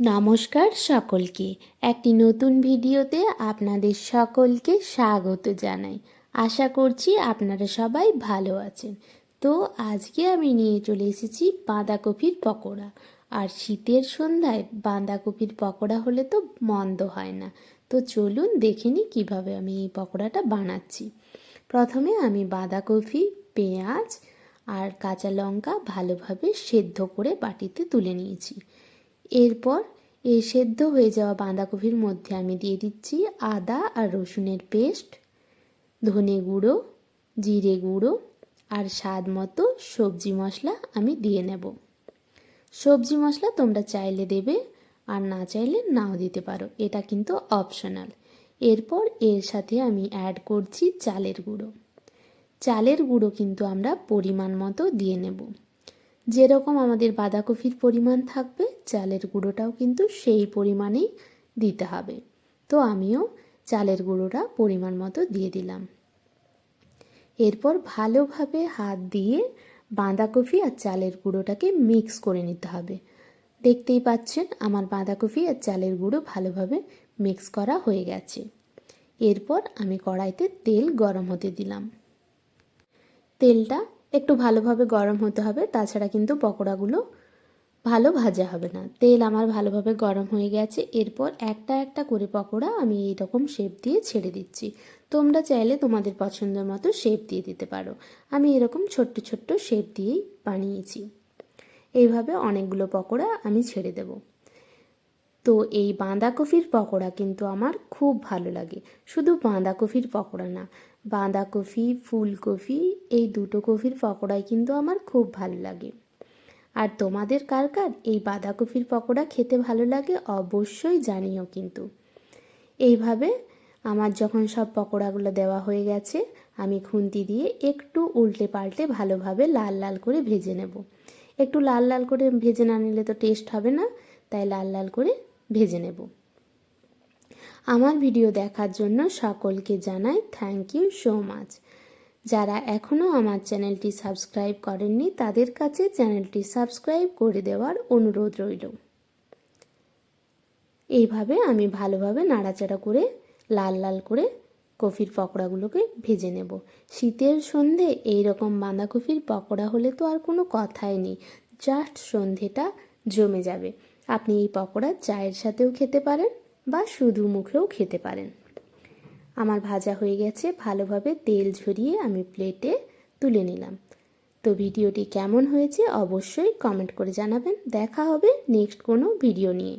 নমস্কার সকলকে। একটি নতুন ভিডিওতে আপনাদের সকলকে স্বাগত জানাই। আশা করছি আপনারা সবাই ভালো আছেন। তো আজকে আমি নিয়ে চলে এসেছি বাঁধাকপির পকোড়া। আর শীতের সন্ধ্যায় বাঁধাকপির পকোড়া হলে তো মন্দ হয় না। তো চলুন দেখে নিই কীভাবে আমি এই পকোড়াটা বানাচ্ছি। প্রথমে আমি বাঁধাকপি, পেঁয়াজ আর কাঁচা লঙ্কা ভালোভাবে সেদ্ধ করে বাটিতে তুলে নিয়েছি। এরপর এই সেদ্ধ হয়ে যাওয়া বাঁধাকপির মধ্যে আমি দিয়ে দিচ্ছি আদা আর রসুনের পেস্ট, ধনে গুঁড়ো, জিরে গুঁড়ো আর স্বাদ মতো সবজি মশলা আমি দিয়ে নেব। সবজি মশলা তোমরা চাইলে দেবে আর না চাইলে নাও দিতে পারো, এটা কিন্তু অপশনাল এরপর এর সাথে আমি অ্যাড করছি চালের গুঁড়ো। চালের গুঁড়ো কিন্তু আমরা পরিমাণ মতো দিয়ে নেব। যেরকম আমাদের বাঁধাকপির পরিমাণ থাকবে, চালের গুঁড়োটাও কিন্তু সেই পরিমাণেই দিতে হবে। তো আমিও চালের গুঁড়োটা পরিমাণ মতো দিয়ে দিলাম। এরপর ভালোভাবে হাত দিয়ে বাঁধাকপি আর চালের গুঁড়োটাকে মিক্স করে নিতে হবে। দেখতেই পাচ্ছেন, আমার বাঁধাকপি আর চালের গুঁড়ো ভালোভাবে মিক্স করা হয়ে গেছে। এরপর আমি কড়াইতে তেল গরম হতে দিলাম। তেলটা একটু ভালোভাবে গরম হতে হবে, তাছাড়া কিন্তু পকোড়াগুলো ভালো ভাজা হবে না। তেল আমার ভালোভাবে গরম হয়ে গেছে, এরপর একটা একটা করে পকোড়া আমি এই রকম শেপ দিয়ে ছেড়ে দিচ্ছি। তোমরা চাইলে তোমাদের পছন্দের মতো শেপ দিয়ে দিতে পারো। আমি এরকম ছোট্ট ছোট্ট শেপ দিয়েই বানিয়েছি। এইভাবে অনেকগুলো পকোড়া আমি ছেড়ে দেব। তো এই বাঁধাকপির পকোড়া কিন্তু আমার খুব ভালো লাগে। শুধু বাঁধাকপির পকোড়া না, বাঁধাকপি, ফুলকপি এই দুটো কপির পকোড়াই কিন্তু আমার খুব ভালো লাগে। আর তোমাদের কার কার এই বাঁধাকপির পকোড়া খেতে ভালো লাগে অবশ্যই জানিও কিন্তু। এইভাবে আমার যখন সব পকোড়াগুলো দেওয়া হয়ে গেছে, আমি খুন্তি দিয়ে একটু উল্টে পাল্টে ভালোভাবে লাল লাল করে ভেজে নেব। একটু লাল লাল করে ভেজে না নিলে তো টেস্ট হবে না, তাই লাল লাল করে ভেজে নেব। আমার ভিডিও দেখার জন্য সকলকে জানাই থ্যাংক ইউ সো মাচ। যারা এখনও আমার চ্যানেলটি সাবস্ক্রাইব করেননি, তাদের কাছে চ্যানেলটি সাবস্ক্রাইব করে দেওয়ার অনুরোধ রইল। এইভাবে আমি ভালোভাবে নাড়াচাড়া করে, লাল লাল করে কফির পকোড়াগুলোকে ভেজে নেব। শীতের সন্ধে এই রকম বাঁধাকপির পকোড়া হলে তো আর কোনো কথাই নেই, জাস্ট সন্ধেটা জমে যাবে। আপনি এই পকোড়া চায়ের সাথেও খেতে পারেন বা শুধু মুখেও খেতে পারেন। আমার ভাজা হয়ে গেছে, ভালোভাবে তেল ঝরিয়ে আমি প্লেটে তুলে নিলাম। তো ভিডিওটি কেমন হয়েছে অবশ্যই কমেন্ট করে জানাবেন। দেখা হবে নেক্সট কোনো ভিডিও নিয়ে।